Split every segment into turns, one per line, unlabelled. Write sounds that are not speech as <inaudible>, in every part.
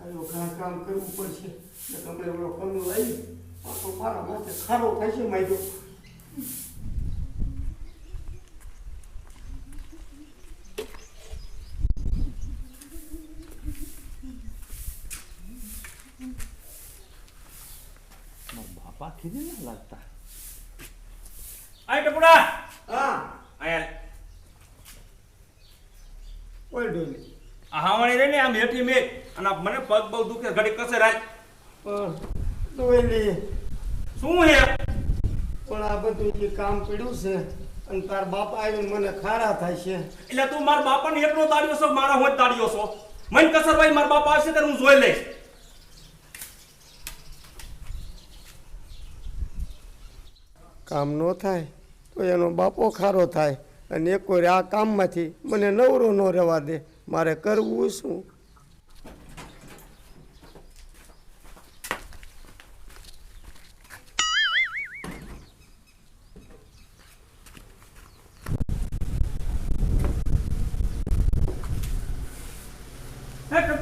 કાંઈ ઘણા કામ કરવું પડશે. ને તમને એવડો કમી આવી આ તો મારા માથે ખારો થશે માયદો
બાપા કીધે ના લાગતા. આય ટપુડા!
હા.
આયા
કોઈ ડોલી.
આ હાવાણી રે ને આમ હેઠી મેં અને આ મને પગ બહુ દુખે ઘડી કસે રાજ
ડોલી
શું હે?
પણ આ બધું જે કામ પડ્યું છે અને તાર બાપ આવીને મને ખારા થાય છે.
એટલે તું મારા બાપાને એકલો તાળ્યો છો મારા હું જ દાડ્યો છો. મન કસરભાઈ મારા બાપા આવશે ત્યારે હું જોઈ લઈશ.
કામ ન થાય તો એનો બાપો ખારો થાય અને એક કોઈ આ કામમાંથી મને નવરો ન રહેવા દે. મારે કરવું શું?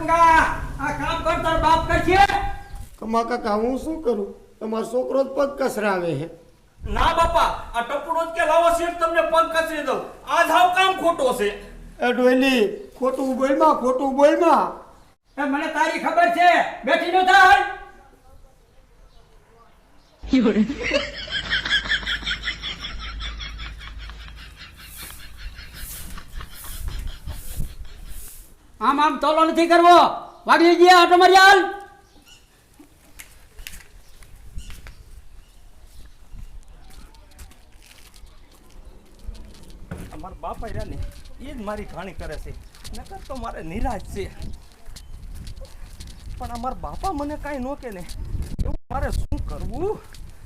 ટપુડા આ કામ કર તાર બાપ કરશે?
કમા કાકા હું શું કરું? તમારો છોકરો જ પગ કસરાવે છે.
ના બાપા આ ટપડો જ કે લાવો શેઠ તમને પગ કચરી દઉં. આ જ હાવ કામ ખોટો છે.
એ ડોલી ખોટું બોલમાં ખોટું બોલમાં.
એ મને તારી ખબર છે. બેઠી નો થાય. <laughs>
આમ આમ તોલો નથી કરવો. વાગી ગયા આટો મારી હાલ
અમારા બાપા રહ્યા ને એ જ મારી ઘાણી કરે છે. નકર તો મારે નિરાશ છે. પણ અમારા બાપા મને કાંઈ ન કે ને, એવું મારે શું કરવું?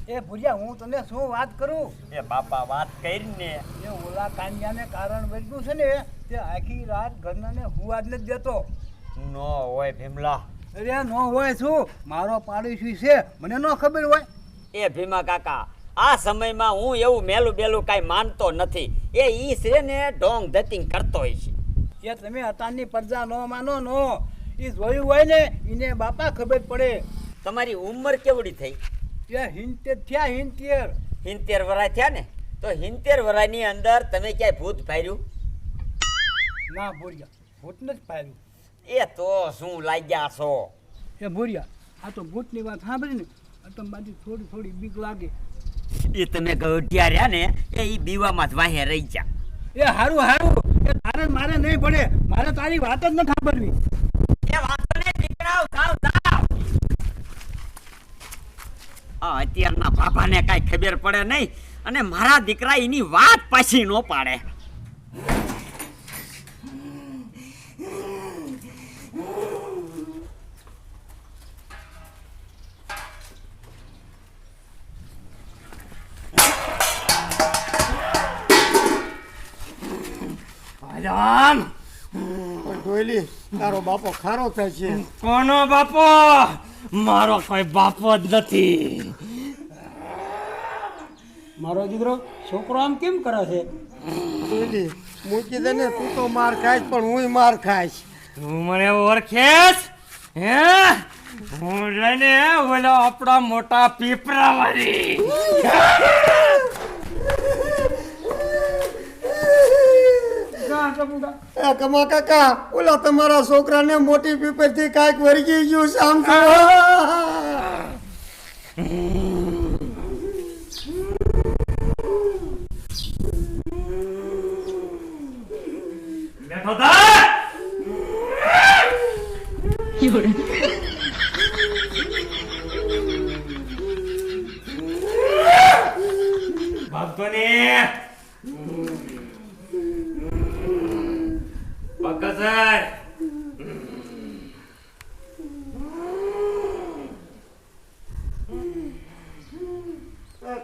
એ ભુરિયા હું તને શું વાત કરું?
એ બાપા વાત કરીને.
એ ઓલા કાંડિયાને કારણ બન્યું છે ને તે આખી રાત ઘરનાને હું જ નથી દેતો.
ન હોય ભીમલા.
અરે ન હોય શું? મારો પાડોશી છે મને ન ખબર હોય.
એ ભીમા કાકા આ સમયમાં હું એવું મેલું બેલું કાંઈ માનતો નથી. એ ઈ છે ને ઢોંગ ધતિંગ કરતો હોય છે.
એ તમે અતારની પ્રજા ન માનો નો. એ જોયું હોય ને એને બાપા ખબર પડે.
તમારી ઉંમર કેવડી થઈ?
તે હિંતેર થયા હિંતેર
હિંતેર વરાય થયા ને તો હિંતેર વરાયની અંદર તમે ક્યાંય ભૂત ફાર્યું
ના ભૂરિયા. ભૂત નથી ફાર્યું
એ તો શું લાગ્યા છો?
એ ભૂરિયા આ તો ભૂતની વાત સાંભળી ને મારી થોડી થોડી બીક લાગે.
એ તમે ગઢિયા રહ્યા ને એ ઈ બીવામાં જ વાહે રહી ગયા.
એ હારું હારું. એ તારે મારે નહીં પડે. મારે તારી વાત જ ન સાંભળવી.
આ અત્યારના બાપાને કાંઈ ખબર પડે નહીં. અને મારા દીકરા એની વાત પાછી ન પાડે.
આજાન
પણ તારો બાપો ખારો થાય છે.
કોનો બાપો? મારો કોઈ બાપો જ નથી.
મારો દીકરો છોકરો આમ કેમ કરે છે?
ડોલી મૂકી દે ને તું તો માર ખાઈશ પણ હું માર ખાઈશ.
તું મને ઓળખેસ હે? હું લઈને બોલો આપણા મોટા પીપરા વાળી <laughs>
એ કમા કાકા ઓલા તમારા છોકરાને મોટી પીપરથી કાંઈક વળગી ગયું છે આમ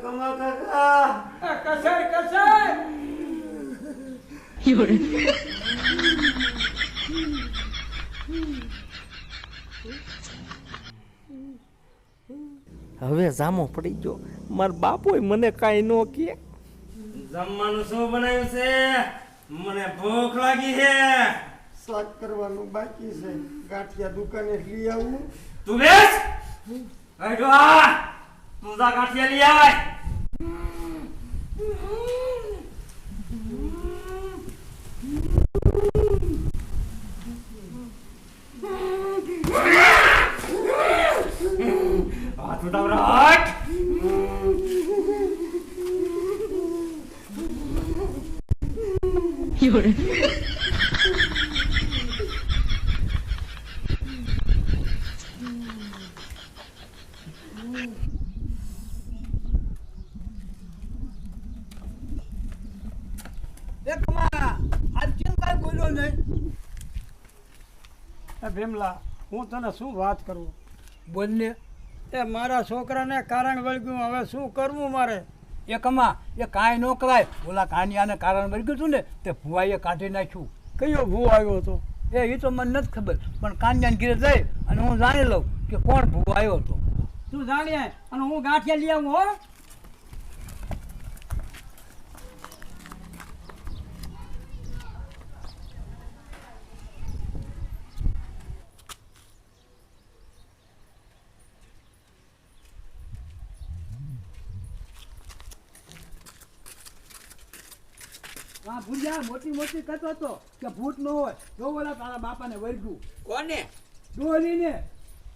કમા કાકા
કસાય
હવે જામો પડી ગયો. માર બાપોય મને કાઈ નો કે જમવાનું શું બનાવ્યું છે? મને ભૂખ લાગી છે.
શાક કરવાનું બાકી છે. ગાંઠિયા દુકાને લઈ આવું.
તું બેસ હેડો આ તું જા ગાંઠિયા લઈ આય. હાથ ઉઠાવ રાખ
એ કમા આજ કેમ કાંઈ બોલ્યો નહીં
એ ભીમલા હું તને શું વાત કરું?
બોલને.
એ મારા છોકરાને કારણ વળગ્યું હવે શું કરવું મારે?
એ કમા એ કાંઈ ન કરાય. ઓલા કાનિયાને કારણ વળગ્યું હતું ને તે ભુવાઈએ કાઢી નાખ્યું.
કયો ભૂ આવ્યો હતો?
એ એ તો મને નથી ખબર પણ કાનિયાને ઘીરે જઈ અને હું જાણી લઉં કે કોણ ભૂ આવ્યો હતો.
તું જાણીએ અને હું ગાંઠિયા લઈ આવું હો. હા ભૂજા મોટી મોટી કહેતો હતો કે ભૂત ન હોય. જો ઓલા તારા બાપાને વર્ગ્યું
કોને?
ડોલીને.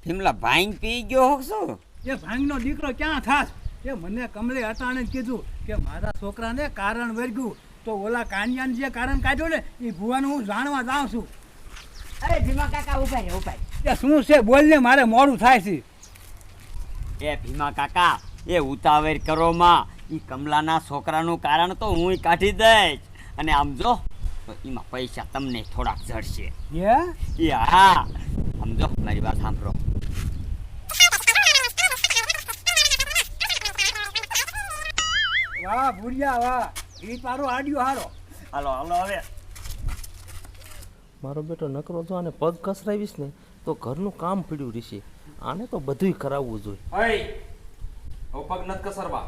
ભીમલા ભાંગ પી ગયો હો શું?
એ ભાંગનો દીકરો ક્યાં થાસ એ મને કમલે અટાણે કીધું કે મારા છોકરાને કારણ વર્ગ્યું તો ઓલા કાનિયાને જે કારણ કાઢ્યો ને એ ભુવાનું હું જાણવા જાઉં છું.
અરે ભીમા કાકા ઊભા રે ઊભા
એ શું છે? બોલને મારે મોડું થાય છે.
એ ભીમા કાકા એ ઉતાવળ કરો માં. એ કમલાના છોકરાનું કારણ તો હું કાઢી દઈશ. અને આમ જો તો એમાં પૈસા તમને થોડાક જડશે.
હા?
સમજો મારી વાત સાંભળો.
વાહ ભૂરિયા વાહ. એ તારો આડ્યો હારો.
હાલો હાલો હવે.
મારો બેટો નકરો તો આને પગ કસરાવીશ ને તો ઘરનું કામ પડ્યું રહેશે. આને તો બધુંય કરાવવું જોઈએ.
ઓય પગ નત કસરવા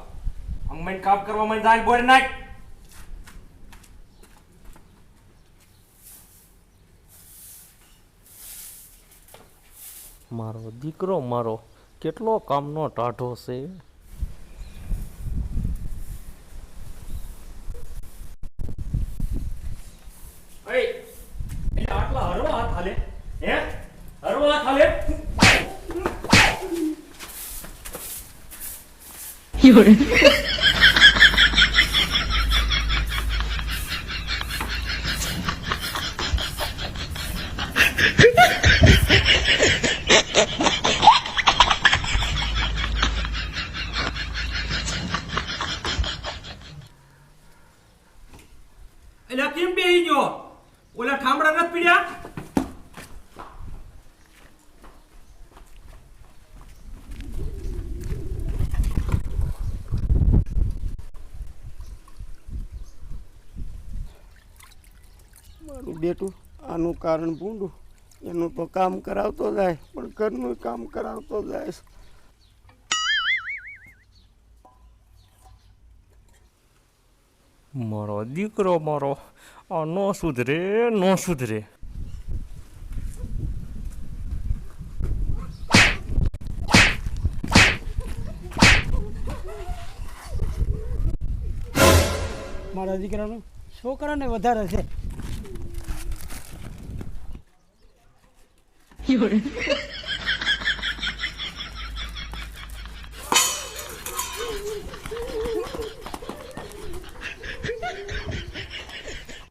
અંગમેન કામ કરવા મને જાય બોરી નાખ.
મારો દીકરો મારો કેટલો કામનો ટાઢો છે.
ઓય આટલા હરવા હાથ હાલે? હે? હરવા હાથ હાલે? એટલે કેમ બેહી ગયો ઓલા ઠામડા નથી પીડ્યા
મારું બેટું આનું કારણ ભૂંડું. એનું તો કામ કરાવતો જાય પણ ઘરનું કામ કરાવતો જાય.
મારો દીકરો મારો આ ન સુધરે ન સુધરે.
મારા દીકરાનું છોકરાને વધારે છે. 夜。